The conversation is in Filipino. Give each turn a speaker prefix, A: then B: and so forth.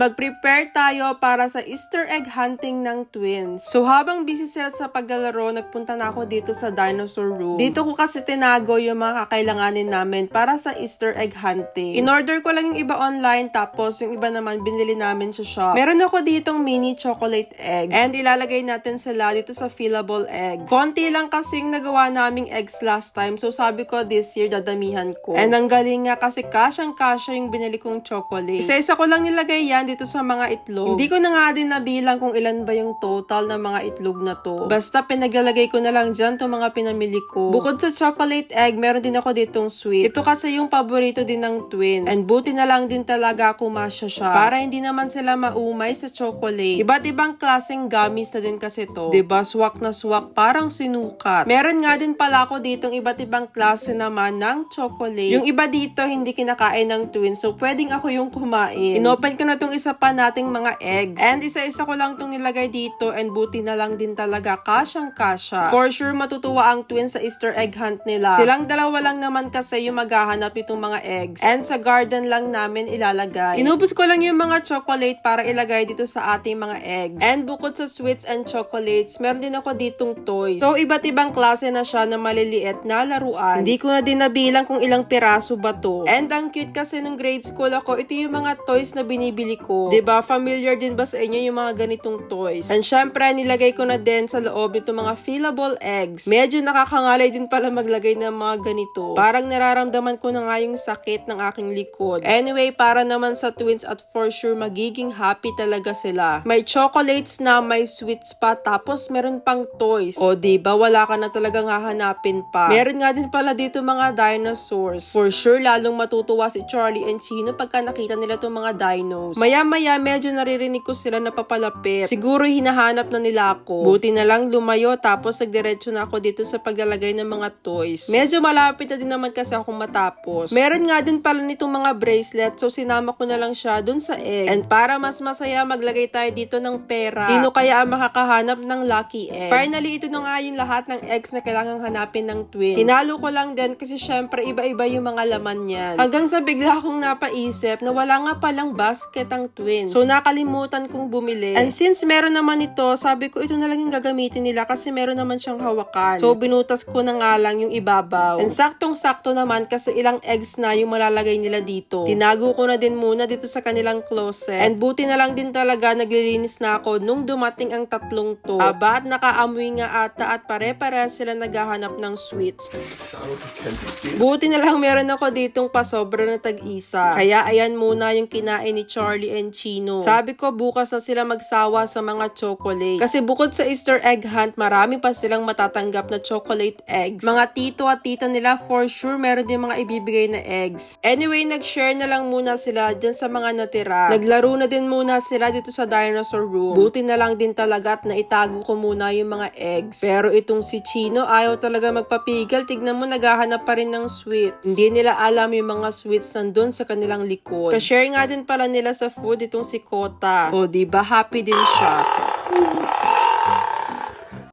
A: mag-prepare tayo para sa Easter egg hunting ng twins. So habang busy sila sa paglalaro, nagpunta na ako dito sa dinosaur room. Dito ko kasi tinago yung mga kakailanganin namin para sa Easter egg hunting. In-order ko lang yung iba online, tapos yung iba naman binili namin sa shop. Meron ako ditong mini chocolate eggs. And ilalagay natin sila dito sa fillable eggs. Konti lang kasi yung nagawa naming eggs last time. So sabi ko this year dadamihan ko. And ang galing nga kasi kasyang kasya yung binili kong chocolate. Isa-isa ko lang nilagay yan dito sa mga itlog. Hindi ko na nga din nabilang kung ilan ba yung total ng mga itlog na to. Basta pinaglalagay ko na lang dyan itong mga pinamili ko. Bukod sa chocolate egg, meron din ako ditong sweet. Ito kasi yung paborito din ng twins. And buti na lang din talaga kumasya siya. Para hindi naman sila maumay sa chocolate. Iba't ibang klaseng gummies na din kasi to. ba Swak na swak, parang sinukat. Meron nga din pala ako ditong iba't ibang klase naman ng chocolate. Yung iba dito, hindi kinakain ng twins. So, pwedeng ako yung kumain. Inopen ko na tong isa pa nating mga eggs. And isa-isa ko lang tong nilagay dito. And buti na lang din talaga kasyang kasya. For sure, matutuwa ang twins sa Easter egg hunt nila. Silang dalawa lang naman kasi yung maghahanap itong mga eggs. And sa garden lang namin ilalagay. Inubos ko lang yung mga chocolate para ilagay dito sa ating mga eggs. And bukod sa sweets and chocolates, meron din ako ditong toys. So, iba't ibang klase na siya na maliliit na laruan. Hindi ko na din nabilang kung ilang piraso ba to. And ang cute kasi nung grade school ako, ito yung mga toys na binibili ko. ba Familiar din ba sa inyo yung mga ganitong toys? And syempre, nilagay ko na din sa loob itong mga fillable eggs. Medyo nakakangalay din pala maglagay ng mga ganito. Parang nararamdaman ko na nga yung sakit ng aking likod. Anyway, para naman sa twins at for sure magiging happy talaga sila. May chocolates na, may sweets pa, tapos meron pang toys. O ba wala ka na talagang hahanapin pa. Meron nga din pala dito mga dinosaurs. For sure, lalong matutuwa si Charlie and Chino pagka nakita nila itong mga dinos. Maya-maya, medyo naririnig ko sila na papalapit. Siguro hinahanap na nila ako. Buti na lang lumayo tapos nagdiretso na ako dito sa paglalagay ng mga toys. Medyo malapit na din naman kasi akong matapos. Meron nga din pala nitong mga bracelet so sinama ko na lang siya dun sa egg. And para mas masaya, maglagay tayo dito ng pera. Sino kaya ang makakahanap ng lucky egg? Finally, ito na nga yung lahat ng eggs na kailangang hanapin ng twins. Tinalo ko lang din kasi syempre iba-iba yung mga laman niyan. Hanggang sa bigla akong napaisip na wala nga palang basket ang twins. So nakalimutan kong bumili. And since meron naman ito, sabi ko ito na lang yung gagamitin nila kasi meron naman siyang hawakan. So binutas ko na nga lang yung ibabaw. And saktong-sakto naman kasi ilang eggs na yung malalagay nila dito. Tinago ko na din muna dito sa kanilang closet. And buti na lang din talaga naglilinis na ako nung dumating ang tatlong to. Aba at nakaamoy nga ata at pare-pare sila naghahanap ng sweets. Buti na lang meron ako ditong pasobra na tag-isa. Kaya ayan muna yung kinain ni Charlie and Chino. Sabi ko bukas na sila magsawa sa mga chocolate. Kasi bukod sa Easter egg hunt, marami pa silang matatanggap na chocolate eggs. Mga tito at tita nila for sure meron din mga ibibigay na eggs. Anyway, nag-share na lang muna sila dyan sa mga natira. Naglaro na din muna sila dito sa dinosaur room. Buti na lang din talaga at naitago ko muna yung mga eggs. Pero itong si Chino ayaw talaga magpapigil. Tignan mo, naghahanap pa rin ng sweets. Hindi nila alam yung mga sweets nandun sa kanilang likod. Ka-share nga din pala nila sa food itong si Kota. O, di ba happy din siya.